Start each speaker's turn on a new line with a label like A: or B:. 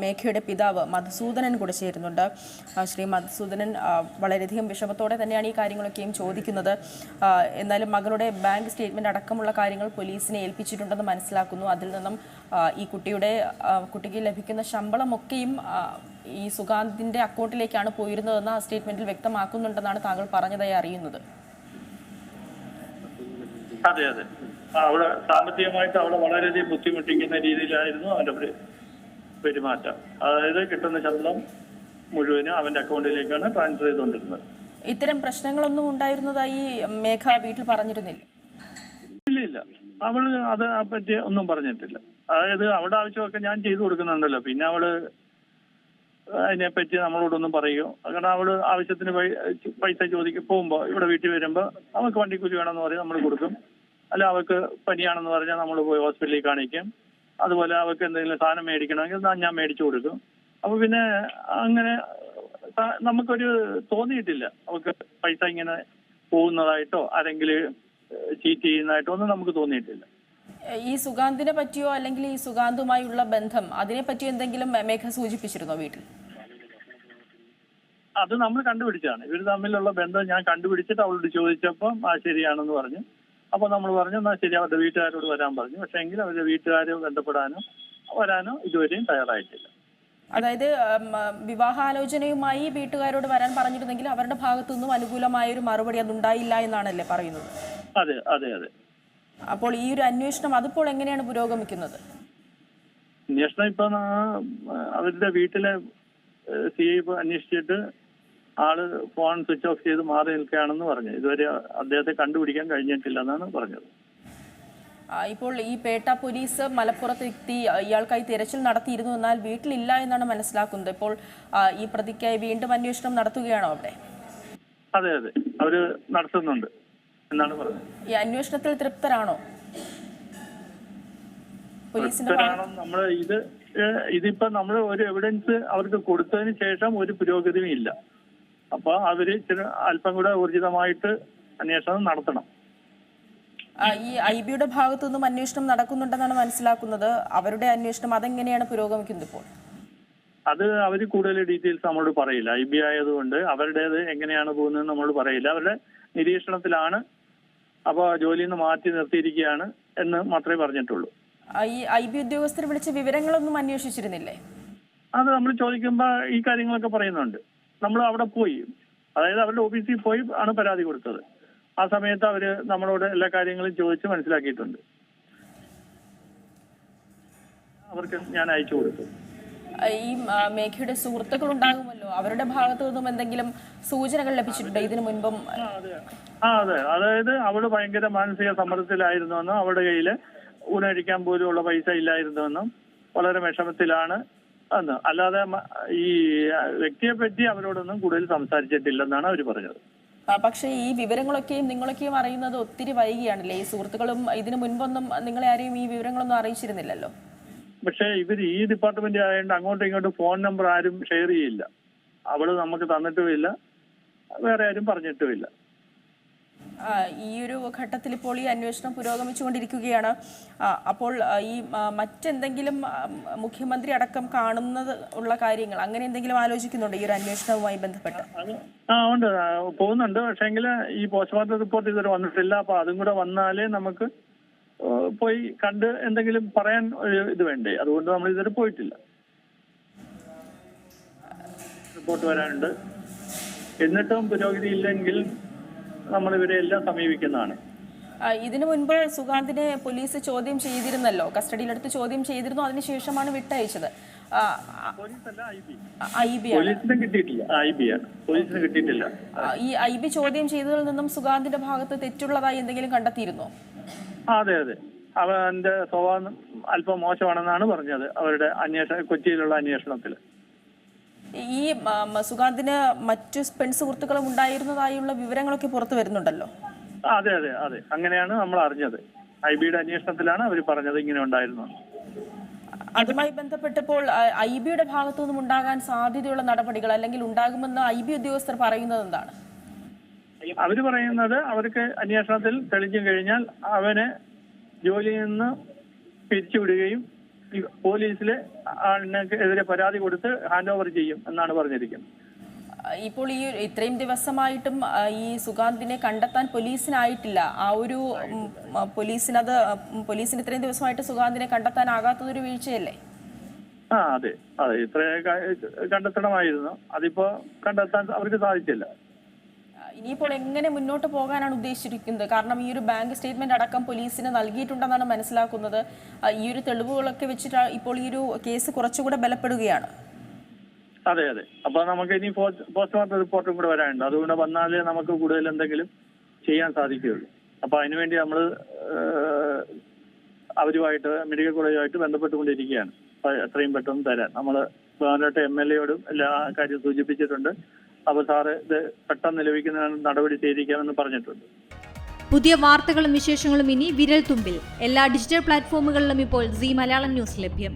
A: മേഘയുടെ പിതാവ് മധുസൂദനൻ കൂടെ ചേരുന്നുണ്ട്. ശ്രീ മധുസൂദനൻ വളരെയധികം വിഷമത്തോടെ തന്നെയാണ് ഈ കാര്യങ്ങളൊക്കെയും ചോദിക്കുന്നത്. എന്നാലും മകളുടെ ബാങ്ക് സ്റ്റേറ്റ്മെന്റ് അടക്കമുള്ള കാര്യങ്ങൾ പോലീസിനെ ഏൽപ്പിച്ചിട്ടുണ്ടെന്ന് മനസ്സിലാക്കുന്നു. അതിൽ നിന്നും ഈ കുട്ടിയുടെ കുട്ടിക്ക് ലഭിക്കുന്ന ശമ്പളമൊക്കെയും ഈ സുഗാന്തിന്റെ അക്കൗണ്ടിലേക്കാണ് പോയിരുന്നതെന്ന് ആ സ്റ്റേറ്റ്മെന്റിൽ വ്യക്തമാക്കുന്നുണ്ടെന്നാണ് താങ്കൾ പറഞ്ഞതായി അറിയുന്നത്.
B: അതെ അതെ. ആ, അവിടെ സാമ്പത്തികമായിട്ട് അവിടെ വളരെയധികം ബുദ്ധിമുട്ടിക്കുന്ന രീതിയിലായിരുന്നു. അവന്റെ പെരു- പെരുമാറ്റം. അതായത് കിട്ടുന്ന ശമ്പളം മുഴുവനും അവന്റെ അക്കൗണ്ടിലേക്കാണ് ട്രാൻസ്ഫർ ചെയ്തുകൊണ്ടിരുന്നത്.
A: ഇത്തരം പ്രശ്നങ്ങളൊന്നും ഉണ്ടായിരുന്നതായി മേഘ വീട്ടിൽ പറഞ്ഞിരുന്നില്ല.
B: ഇല്ല ഇല്ല അവൾ അത് പറ്റി ഒന്നും പറഞ്ഞിട്ടില്ല. അതായത് അവളുടെ ആവശ്യമൊക്കെ ഞാൻ ചെയ്തു കൊടുക്കുന്നുണ്ടല്ലോ. പിന്നെ അവൾ അതിനെപ്പറ്റി നമ്മളോടൊന്നും പറയൂ? കാരണം അവൾ ആവശ്യത്തിന് പൈസ ചോദിക്കും പോകുമ്പോ ഇവിടെ വീട്ടിൽ വരുമ്പോ അവൾക്ക് വണ്ടിക്കൂലി വേണമെന്ന് പറയും നമ്മൾ കൊടുക്കും. അല്ല അവൾക്ക് പനിയാണെന്ന് പറഞ്ഞാൽ നമ്മൾ പോയി ഹോസ്പിറ്റലിൽ കാണിക്കും. അതുപോലെ അവർക്ക് എന്തെങ്കിലും സാധനം മേടിക്കണമെങ്കിൽ ഞാൻ മേടിച്ചു കൊടുക്കും. അപ്പൊ പിന്നെ അങ്ങനെ നമുക്കൊരു തോന്നിയിട്ടില്ല. അവർക്ക് പൈസ ഇങ്ങനെ പോകുന്നതായിട്ടോ അല്ലെങ്കിൽ ചീറ്റ് ചെയ്യുന്നതായിട്ടോ ഒന്നും നമുക്ക് തോന്നിയിട്ടില്ല.
A: ഈ സുഗാന്തിനെ പറ്റിയോ അല്ലെങ്കിൽ ഈ സുഗാന്തുമായുള്ള ബന്ധം അതിനെ പറ്റിയോ എന്തെങ്കിലും മേഘ സൂചിപ്പിച്ചിരുന്നോ വീട്ടിൽ?
B: അത് നമ്മൾ കണ്ടുപിടിച്ചാണ് ഇവർ തമ്മിലുള്ള ബന്ധം ഞാൻ കണ്ടുപിടിച്ചിട്ട് അവളോട് ചോദിച്ചപ്പോൾ ആ ശരിയാണെന്ന് പറഞ്ഞു. അപ്പൊ നമ്മൾ പറഞ്ഞു എന്നാൽ ശരി അവരുടെ വീട്ടുകാരോട് വരാൻ പറഞ്ഞു. പക്ഷെ എങ്കിൽ അവരുടെ വീട്ടുകാരെ ബന്ധപ്പെടാനോ വരാനോ ഇതുവരെയും തയ്യാറായിട്ടില്ല.
A: അതായത് വിവാഹാലോചനയുമായി വീട്ടുകാരോട് വരാൻ പറഞ്ഞിരുന്നെങ്കിൽ അവരുടെ ഭാഗത്തു നിന്നും അനുകൂലമായ ഒരു മറുപടി അതുണ്ടായില്ല എന്നാണല്ലേ പറയുന്നത്?
B: അതെ അതെ അതെ.
A: അപ്പോൾ ഈ ഒരു അന്വേഷണം അതിപ്പോൾ എങ്ങനെയാണ് പുരോഗമിക്കുന്നത്?
B: അന്വേഷണം ഇപ്പൊ അവരുടെ വീട്ടിലെ സി ഐ അന്വേഷിച്ചിട്ട് ആൾ ഫോൺ സ്വിച്ച് ഓഫ് ചെയ്ത് മാറി നിൽക്കുകയാണെന്ന് പറഞ്ഞു. ഇതുവരെ അദ്ദേഹത്തെ കണ്ടുപിടിക്കാൻ കഴിഞ്ഞിട്ടില്ല എന്നാണ് പറഞ്ഞത്
A: ഇപ്പോൾ ഈ പേട്ട പോലീസ് മലപ്പുറത്ത് എത്തി ഇയാൾക്കായി തിരച്ചിൽ നടത്തിയിരുന്നു എന്നാൽ വീട്ടിലില്ല എന്നാണ് മനസ്സിലാക്കുന്നത്. ഇപ്പോൾ ഈ പ്രതിക്കായി വീണ്ടും അന്വേഷണം നടത്തുകയാണോ അവിടെ?
B: അതെ അതെ. അവർ നടത്തുന്നുണ്ട് എന്നാണ് പറഞ്ഞത്.
A: ഈ അന്വേഷണത്തിൽ തൃപ്തരാണോ?
B: നമ്മൾ ഇത് ഇതിപ്പോ നമ്മൾ ഒരു എവിഡൻസ് അവർക്ക് കൊടുത്തതിന് ശേഷം ഒരു പുരോഗതിയും ഇല്ല. അപ്പൊ അവർ അല്പം കൂടെ ഊർജിതമായിട്ട് അന്വേഷണം നടത്തണം.
A: ഈ ഐ ബിയുടെ ഭാഗത്തു നിന്നും അന്വേഷണം നടക്കുന്നുണ്ടെന്നാണ് മനസ്സിലാക്കുന്നത്. അവരുടെ അന്വേഷണം അതെങ്ങനെയാണ് പുരോഗമിക്കുന്നത് ഇപ്പോൾ?
B: അത് അവർ കൂടുതൽ ഡീറ്റെയിൽസ് നമ്മളോട് പറയില്ല. ഐ ബി ആയതുകൊണ്ട് അവരുടേത് എങ്ങനെയാണ് പോകുന്നത് നമ്മളോട് പറയില്ല. അവരുടെ നിരീക്ഷണത്തിലാണ് അപ്പൊ ജോലിയിൽ നിന്ന് മാറ്റി നിർത്തിയിരിക്കുകയാണ് എന്ന് മാത്രമേ പറഞ്ഞിട്ടുള്ളൂ.
A: ഈ ഐ ബി ഉദ്യോഗസ്ഥർ വിളിച്ച് വിവരങ്ങളൊന്നും അന്വേഷിച്ചിരുന്നില്ലേ?
B: അത് നമ്മൾ ചോദിക്കുമ്പോ ഈ കാര്യങ്ങളൊക്കെ പറയുന്നുണ്ട്. നമ്മൾ അവിടെ പോയി. അതായത് അവരുടെ ഓഫീസിൽ പോയി ആണ് പരാതി കൊടുത്തത്. ആ സമയത്ത് അവർ നമ്മളോട് എല്ലാ കാര്യങ്ങളും ചോദിച്ച് മനസ്സിലാക്കിയിട്ടുണ്ട്. അവർക്ക് ഞാൻ അയച്ചു കൊടുത്തു.
A: ഈ മേഘയുടെ സുഹൃത്തുക്കൾ ഉണ്ടാകുമല്ലോ അവരുടെ ഭാഗത്തു നിന്നും എന്തെങ്കിലും സൂചനകൾ ലഭിച്ചിട്ടുണ്ടോ? ഇതിനു മുൻപും?
B: ആ അതെ. അതായത് അവൾ ഭയങ്കര മാനസിക സമ്മർദ്ദത്തിലായിരുന്നുവെന്നും അവളുടെ കയ്യിൽ ഊണഴിക്കാൻ ഉള്ള പൈസ ഇല്ലായിരുന്നുവെന്നും വളരെ വിഷമത്തിലാണ് എന്ന് അല്ലാതെ ഈ വ്യക്തിയെ പറ്റി അവരോടൊന്നും കൂടുതൽ സംസാരിച്ചിട്ടില്ലെന്നാണ് അവർ പറഞ്ഞത്.
A: പക്ഷെ ഈ വിവരങ്ങളൊക്കെയും നിങ്ങളൊക്കെയും അറിയുന്നത് ഒത്തിരി വൈകിയാണല്ലേ? ഈ സുഹൃത്തുക്കളും ഇതിനു മുൻപൊന്നും നിങ്ങളെ ആരെയും ഈ വിവരങ്ങളൊന്നും അറിയിച്ചിരുന്നില്ലല്ലോ?
B: പക്ഷേ ഇവർ ഈ ഡിപ്പാർട്ട്മെന്റ് ആയതുകൊണ്ട് അങ്ങോട്ടും ഇങ്ങോട്ടും ഫോൺ നമ്പർ ആരും ഷെയർ ചെയ്യില്ല. അവൾ നമുക്ക് തന്നിട്ടുമില്ല. വേറെ ആരും പറഞ്ഞിട്ടുമില്ല.
A: ഈ ഒരു ഘട്ടത്തിൽ ഇപ്പോൾ ഈ അന്വേഷണം പുരോഗമിച്ചുകൊണ്ടിരിക്കുകയാണ്. അപ്പോൾ ഈ മറ്റെന്തെങ്കിലും മുഖ്യമന്ത്രി അടക്കം കാണുന്നത് ഉള്ള കാര്യങ്ങൾ അങ്ങനെ എന്തെങ്കിലും ആലോചിക്കുന്നുണ്ടോ ഈ ഒരു അന്വേഷണവുമായി ബന്ധപ്പെട്ട്?
B: ആ ഉണ്ട്. പോകുന്നുണ്ട്. പക്ഷേങ്കിൽ ഈ പോസ്റ്റ്മോർട്ടം റിപ്പോർട്ട് ഇതുവരെ വന്നിട്ടില്ല. അപ്പൊ അതും കൂടെ വന്നാലേ നമുക്ക് പോയി കണ്ട് എന്തെങ്കിലും പറയാൻ ഇത് വേണ്ടേ? അതുകൊണ്ട് നമ്മൾ ഇതുവരെ പോയിട്ടില്ല. റിപ്പോർട്ട് വരാനുണ്ട്. എന്നിട്ടും പുരോഗതി ഇല്ലെങ്കിൽ നമ്മൾ ഇവരെ എല്ലാം സമീപിക്കുന്നതാണ്.
A: ഇതിനു മുൻപ് സുഗാന്തിനെ പോലീസ് ചോദ്യം ചെയ്തിരുന്നല്ലോ കസ്റ്റഡിയിലെടുത്ത് ചോദ്യം ചെയ്തിരുന്നു അതിനുശേഷമാണ് വിട്ടയച്ചത്. ഈ ഐ ബി ചോദ്യം ചെയ്തതിൽ നിന്നും സുഗാന്തിന്റെ ഭാഗത്ത് തെറ്റുള്ളതായി എന്തെങ്കിലും കണ്ടെത്തിയിരുന്നോ?
B: അതെ അതെ. അവന്റെ സ്വഭാവം അല്പം മോശമാണെന്നാണ് പറഞ്ഞത്. അവരുടെ അന്വേഷണ കൊച്ചിയിലുള്ള അന്വേഷണത്തിൽ
A: ഈ സുഗാന്തിന് മറ്റു പെൺസുഹൃത്തുക്കളും ഉണ്ടായിരുന്നതായുള്ള വിവരങ്ങളൊക്കെ പുറത്തു വരുന്നുണ്ടല്ലോ?
B: അതെ അതെ അതെ. അങ്ങനെയാണ് നമ്മൾ അറിഞ്ഞത്. ഐ ബിയുടെ അന്വേഷണത്തിലാണ് അവർ പറഞ്ഞത് ഇങ്ങനെ ഉണ്ടായിരുന്നു.
A: അതുമായി ബന്ധപ്പെട്ടപ്പോൾ ഐ ബിയുടെ ഭാഗത്തു നിന്നും ഉണ്ടാകാൻ സാധ്യതയുള്ള നടപടികൾ അല്ലെങ്കിൽ ഉണ്ടാകുമെന്ന് ഐ ബി ഉദ്യോഗസ്ഥർ പറയുന്നത് എന്താണ്?
B: അവർ പറയുന്നത് അവർക്ക് അന്വേഷണത്തിൽ തെളിഞ്ഞു കഴിഞ്ഞാൽ അവനെ ജോലിയിൽ നിന്ന് പിരിച്ചുവിടുകയും പോലീസിലെ ആളിനെതിരെ പരാതി കൊടുത്ത് ഹാൻഡ് ഓവർ ചെയ്യും എന്നാണ് പറഞ്ഞിരിക്കുന്നത്.
A: ഇപ്പോൾ ഈ ഇത്രയും ദിവസമായിട്ടും ഈ സുഗാന്തിനെ കണ്ടെത്താൻ പോലീസിനായിട്ടില്ല. ആ ഒരു പോലീസിനത് പോലീസിന് ഇത്രയും ദിവസമായിട്ട് സുഗാന്തിനെ കണ്ടെത്താനാകാത്തതൊരു വീഴ്ചയല്ലേ?
B: ആ അതെ. അതെ ഇത്ര കണ്ടെത്തണമായിരുന്നു. അതിപ്പോ കണ്ടെത്താൻ അവർക്ക് സാധിച്ചില്ല.
A: ഇനിയിപ്പോൾ എങ്ങനെ മുന്നോട്ട് പോകാനാണ് ഉദ്ദേശിച്ചിരിക്കുന്നത്? കാരണം ഈ ഒരു ബാങ്ക് സ്റ്റേറ്റ്മെന്റ് അടക്കം പോലീസിന് നൽകിയിട്ടുണ്ടെന്നാണ് മനസ്സിലാക്കുന്നത്. ഈ ഒരു തെളിവുകളൊക്കെ വെച്ചിട്ട് ഇപ്പോൾ ഈ ഒരു കേസ് കുറച്ചുകൂടെ ബലപ്പെടുകയാണ്.
B: അതെ അതെ. അപ്പൊ നമുക്ക് ഇനി പോസ്റ്റ്മോർട്ടം റിപ്പോർട്ടും കൂടെ വരാനുണ്ട്. അതുകൊണ്ട് വന്നാലേ നമുക്ക് കൂടുതൽ എന്തെങ്കിലും ചെയ്യാൻ സാധിക്കുകയുള്ളൂ. അപ്പൊ അതിനുവേണ്ടി നമ്മൾ അവരുമായിട്ട് മെഡിക്കൽ കോളേജുമായിട്ട് ബന്ധപ്പെട്ടുകൊണ്ടിരിക്കുകയാണ്. എത്രയും പെട്ടെന്ന് തരാൻ. നമ്മൾ ബഹുമാനപ്പെട്ട എം എൽ എയോടും എല്ലാ കാര്യവും സൂചിപ്പിച്ചിട്ടുണ്ട്. അപ്പൊ സാറ് ഇത് പെട്ടെന്ന് ലഭിക്കുന്ന നടപടി സ്വീകരിക്കാമെന്ന് പറഞ്ഞിട്ടുണ്ട്.
C: പുതിയ വാർത്തകളും വിശേഷങ്ങളും ഇനി വിരൽ തുമ്പിൽ എല്ലാ ഡിജിറ്റൽ പ്ലാറ്റ്ഫോമുകളിലും ഇപ്പോൾ സി മലയാളം ന്യൂസ് ലഭ്യം.